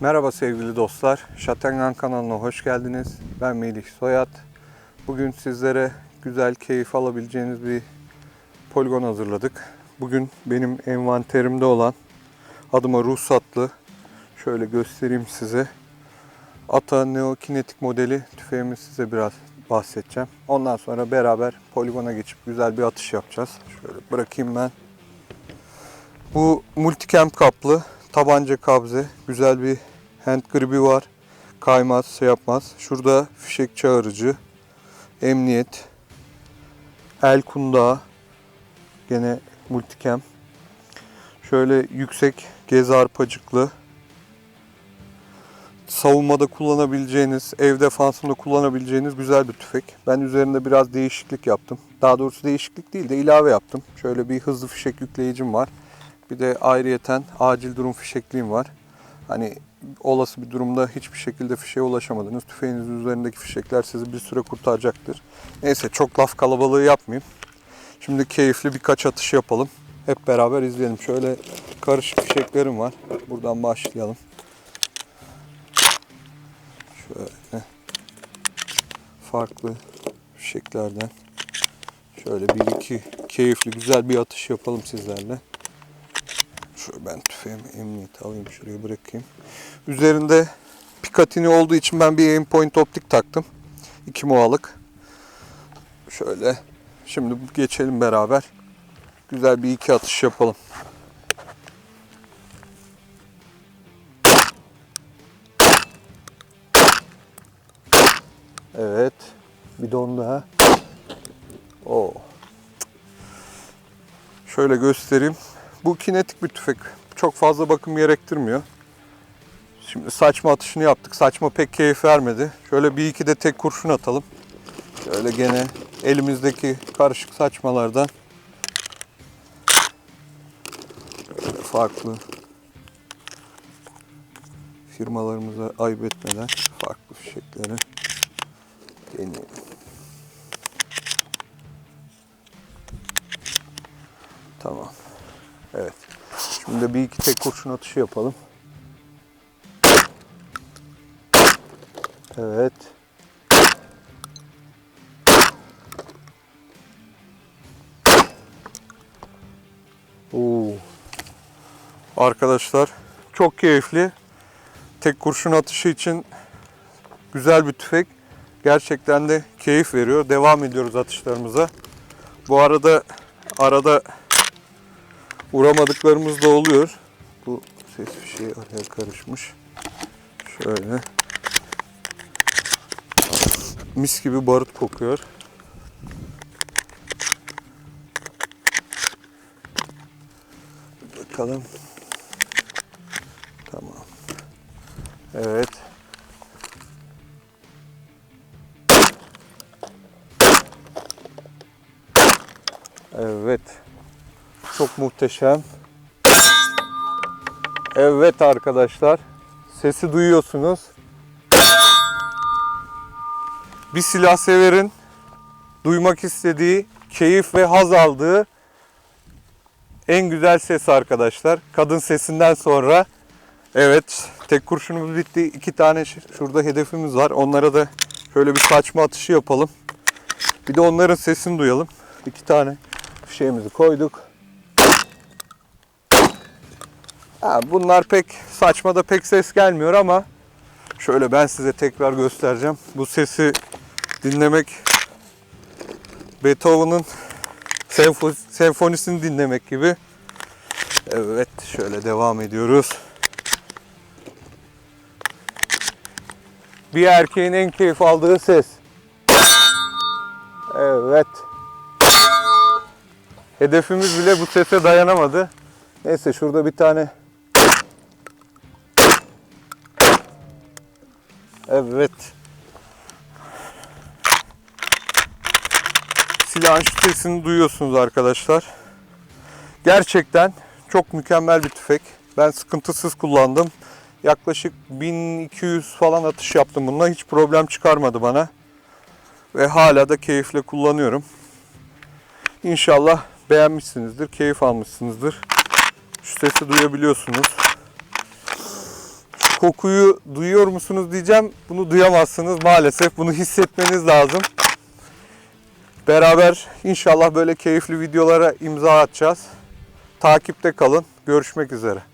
Merhaba sevgili dostlar. Şatengan kanalına hoş geldiniz. Ben Melih Soyat. Bugün sizlere güzel keyif alabileceğiniz bir poligon hazırladık. Bugün benim envanterimde olan adıma ruhsatlı şöyle göstereyim size. Ata Neo Kinetik modeli tüfeğimi size biraz bahsedeceğim. Ondan sonra beraber poligona geçip güzel bir atış yapacağız. Şöyle bırakayım ben. Bu multicam kaplı tabanca kabze. Güzel bir hand gribi var. Kaymaz, şey yapmaz. Şurada fişek çağırıcı. Emniyet. El kundağı. Gene multicam. Şöyle yüksek gez arpacıklı. Savunmada kullanabileceğiniz, ev defansında kullanabileceğiniz güzel bir tüfek. Ben üzerinde biraz değişiklik yaptım. Daha doğrusu değişiklik değil de ilave yaptım. Şöyle bir hızlı fişek yükleyicim var. Bir de ayrıyeten acil durum fişekliğim var. Hani olası bir durumda hiçbir şekilde fişeğe ulaşamadınız. Tüfeğinizin üzerindeki fişekler sizi bir süre kurtaracaktır. Neyse çok laf kalabalığı yapmayayım. Şimdi keyifli birkaç atış yapalım. Hep beraber izleyelim. Şöyle karışık fişeklerim var. Buradan başlayalım. Şöyle farklı fişeklerden şöyle bir iki keyifli güzel bir atış yapalım sizlerle. Şöyle ben tüfeğimi emniyete alayım şuraya bırakayım. Üzerinde Picatinny olduğu için ben bir aim point optik taktım. 2 mualık. Şöyle şimdi geçelim beraber. Güzel bir iki atış yapalım. Evet. Bir don daha. Oo. Şöyle göstereyim. Bu kinetik bir tüfek. Çok fazla bakım gerektirmiyor. Şimdi saçma atışını yaptık. Saçma pek keyif vermedi. Şöyle bir iki de tek kurşun atalım. Şöyle gene elimizdeki karışık saçmalardan farklı firmalarımıza ayıp etmeden farklı fişekleri deneyelim. Tamam. Evet. Şimdi bir iki tek kurşun atışı yapalım. Evet. Oo. Arkadaşlar çok keyifli. Tek kurşun atışı için güzel bir tüfek. Gerçekten de keyif veriyor. Devam ediyoruz atışlarımıza. Bu arada arada Uğramadıklarımız da oluyor. Bu ses fişeği araya karışmış. Şöyle. Mis gibi barut kokuyor. Bakalım. Tamam. Evet. Evet. Çok muhteşem. Evet arkadaşlar. Sesi duyuyorsunuz. Bir silah severin duymak istediği, keyif ve haz aldığı en güzel ses arkadaşlar. Kadın sesinden sonra evet tek kurşunumuz bitti. İki tane şurada hedefimiz var. Onlara da şöyle bir kaçma atışı yapalım. Bir de onların sesini duyalım. İki tane fişeğimizi koyduk. Ha, bunlar pek saçma da pek ses gelmiyor ama şöyle ben size tekrar göstereceğim. Bu sesi dinlemek Beethoven'ın senfo senfonisini dinlemek gibi. Evet şöyle devam ediyoruz. Bir erkeğin en keyif aldığı ses. Evet. Hedefimiz bile bu sese dayanamadı. Neyse şurada bir tane Evet. Silahın sesini duyuyorsunuz arkadaşlar. Gerçekten çok mükemmel bir tüfek. Ben sıkıntısız kullandım. Yaklaşık 1200 falan atış yaptım bununla. Hiç problem çıkarmadı bana. Ve hala da keyifle kullanıyorum. İnşallah beğenmişsinizdir, keyif almışsınızdır. Şu sesi duyabiliyorsunuz. Kokuyu duyuyor musunuz diyeceğim. Bunu duyamazsınız maalesef. Bunu hissetmeniz lazım. Beraber inşallah böyle keyifli videolara imza atacağız. Takipte kalın. Görüşmek üzere.